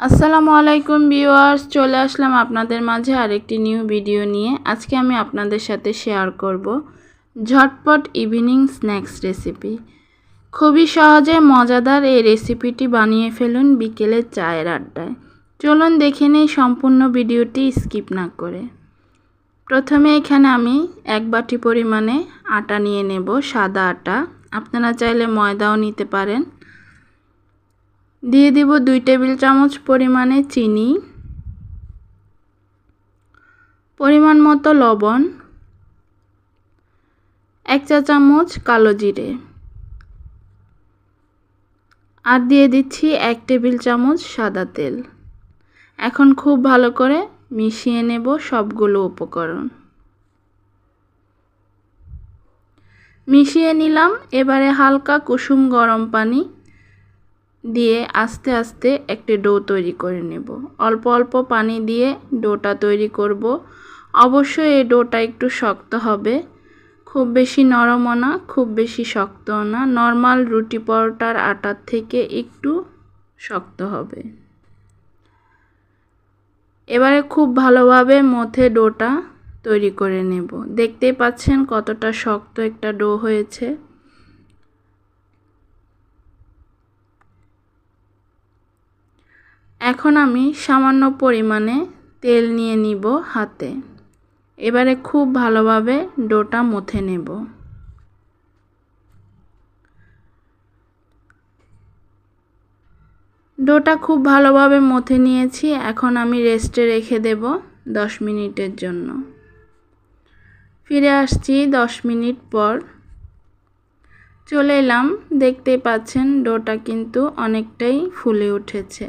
আসসালামু আলাইকুম ভিউয়ার্স, চলে আসলাম আপনাদের মাঝে আরেকটি নিউ ভিডিও নিয়ে। আজকে আমি আপনাদের সাথে শেয়ার করব ঝটপট ইভিনিং স্ন্যাক্স রেসিপি। খুবই সহজে মজাদার এই রেসিপিটি বানিয়ে ফেলুন বিকেলের চায়ের আড্ডায়। চলুন দেখে নেই সম্পূর্ণ ভিডিওটি, স্কিপ না করে। প্রথমে এখানে আমি এক বাটি পরিমাণে আটা নিয়ে নেব, সাদা আটা। আপনারা চাইলে ময়দাও নিতে পারেন। দিয়ে দিব দুই টেবিল চামচ পরিমাণে চিনি, পরিমাণ মতো লবণ, এক চা চামচ কালো জিরে, আর দিয়ে দিচ্ছি এক টেবিল চামচ সাদা তেল। এখন খুব ভালো করে মিশিয়ে নেব সবগুলো উপকরণ। মিশিয়ে নিলাম, এবারে হালকা কুসুম গরম পানি দিয়ে আস্তে আস্তে একটি ডো তৈরি করে নেব। অল্প অল্প পানি দিয়ে ডোটা তৈরি করব। অবশ্যই এই ডোটা একটু শক্ত হবে। খুব বেশি নরমও না, খুব বেশি শক্তও না। নর্মাল রুটি পরোটার আটার থেকে একটু শক্ত হবে। এবারে খুব ভালোভাবে মথে ডোটা তৈরি করে নেব। দেখতেই পাচ্ছেন কতটা শক্ত একটা ডো হয়েছে। এখন আমি সামান্য পরিমাণে তেল নিয়ে নিব হাতে। এবারে খুব ভালোভাবে ডোটা মথে নেব। ডোটা খুব ভালোভাবে মথে নিয়েছি, এখন আমি রেস্টে রেখে দেব দশ মিনিটের জন্য। ফিরে আসছি দশ মিনিট পর। চলে এলাম, দেখতেই পাচ্ছেন ডোটা কিন্তু অনেকটাই ফুলে উঠেছে।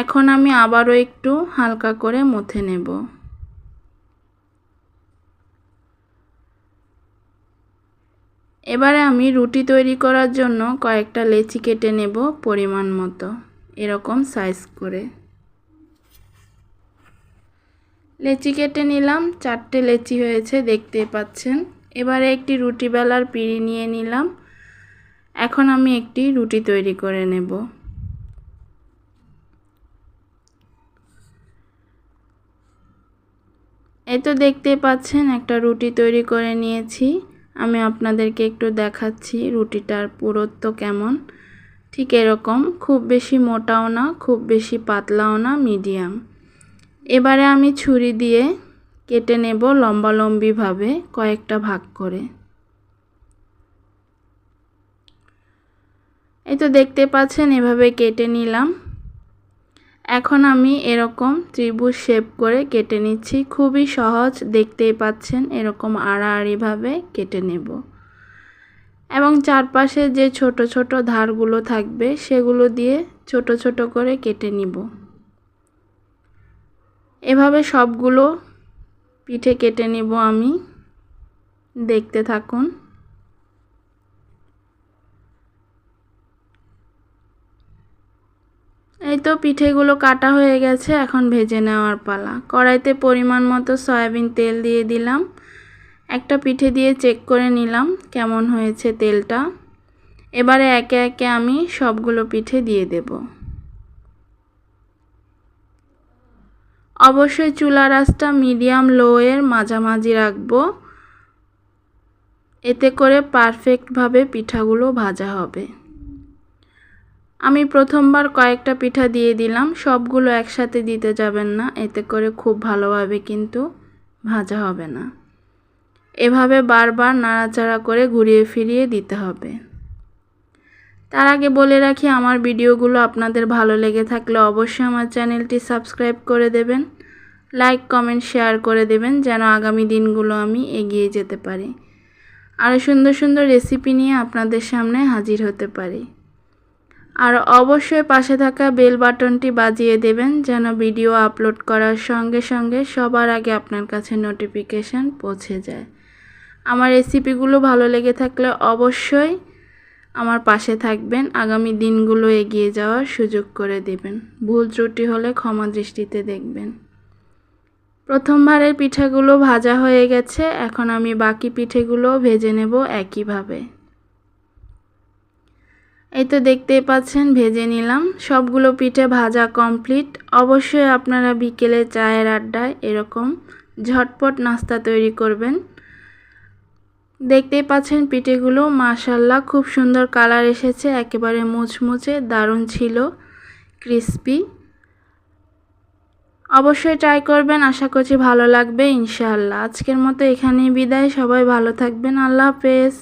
এখন আমি আবারও একটু হালকা করে মথে নেব। এবারে আমি রুটি তৈরি করার জন্য কয়েকটা লেচি কেটে নেব পরিমাণ মতো, এরকম সাইজ করে। লেচি কেটে নিলাম, চারটে লেচি হয়েছে দেখতে পাচ্ছেন। এবারে একটি রুটি বেলার পিড়ি নিয়ে নিলাম। এখন আমি একটি রুটি তৈরি করে নেব। এই তো দেখতে পাচ্ছেন, একটা রুটি তৈরি করে নিয়েছি। আমি আপনাদেরকে একটু দেখাচ্ছি রুটিটার পুরুত্ব কেমন। ঠিক এরকম, খুব বেশি মোটাও না, খুব বেশি পাতলাও না, মিডিয়াম। এবারে আমি ছুরি দিয়ে কেটে নেব লম্বালম্বিভাবে কয়েকটা ভাগ করে। এই তো দেখতে পাচ্ছেন, এভাবে কেটে নিলাম। এখন আমি এরকম ত্রিভুজ শেপ করে কেটে নিচ্ছি। খুবই সহজ, দেখতেই পাচ্ছেন এরকম আড়াআড়িভাবে কেটে নেব। এবং চারপাশে যে ছোট ছোট ধারগুলো থাকবে, সেগুলো দিয়ে ছোট ছোট করে কেটে নিব। এভাবে সবগুলো পিঠে কেটে নিব আমি। দেখতে থাকুন। এই তো পিঠেগুলো কাটা হয়ে গেছে, এখন ভেজে নেওয়ার পালা। কড়াইতে পরিমাণ মতো সয়াবিন তেল দিয়ে দিলাম। একটা পিঠে দিয়ে চেক করে নিলাম কেমন হয়েছে তেলটা। এবারে একে একে আমি সবগুলো পিঠে দিয়ে দেব। অবশ্যই চুলা রাসটা মিডিয়াম লো এর মাঝামাঝি রাখব। এতে করে পারফেক্টভাবে পিঠাগুলো ভাজা হবে। আমি প্রথমবার কয়েকটা পিঠা দিয়ে দিলাম, সবগুলো একসাথে দিতে যাবেন না, এতে করে খুব ভালোভাবে কিন্তু ভাজা হবে না। এভাবে বারবার নাড়াচাড়া করে ঘুরিয়ে ফিরিয়ে দিতে হবে। তার আগে বলে রাখি, আমার ভিডিওগুলো আপনাদের ভালো লেগে থাকলে অবশ্যই আমার চ্যানেলটি সাবস্ক্রাইব করে দেবেন, লাইক, কমেন্ট, শেয়ার করে দেবেন, যেন আগামী দিনগুলো আমি এগিয়ে যেতে পারি। আরও সুন্দর সুন্দর রেসিপি নিয়ে আপনাদের সামনে হাজির হতে পারি। আর অবশ্যই পাশে থাকা বেল বাটনটি বাজিয়ে দেবেন যেন ভিডিও আপলোড করার সঙ্গে সঙ্গে সবার আগে আপনার কাছে নোটিফিকেশান পৌঁছে যায়। আমার রেসিপিগুলো ভালো লেগে থাকলে অবশ্যই আমার পাশে থাকবেন, আগামী দিনগুলো এগিয়ে যাওয়ার সুযোগ করে দেবেন। ভুল ত্রুটি হলে ক্ষমা দৃষ্টিতে দেখবেন। প্রথমবারের পিঠাগুলো ভাজা হয়ে গেছে, এখন আমি বাকি পিঠেগুলো ভেজে নেব একইভাবে। এই তো দেখতেই পাচ্ছেন, ভেজে নিলাম। সবগুলো পিঠে ভাজা কমপ্লিট অবশ্যই আপনারা বিকেলে চায়ের আড্ডায় এরকম ঝটপট নাস্তা তৈরি করবেন। দেখতেই পাচ্ছেন পিঠেগুলো মাশাল্লাহ খুব সুন্দর কালার এসেছে, একেবারে মুচমুচে, দারুণ ছিল ক্রিস্পি অবশ্যই ট্রাই করবেন, আশা করছি ভালো লাগবে, ইনশাআল্লাহ। আজকের মতো এখানেই বিদায়, সবাই ভালো থাকবেন, আল্লাহ হাফেজ।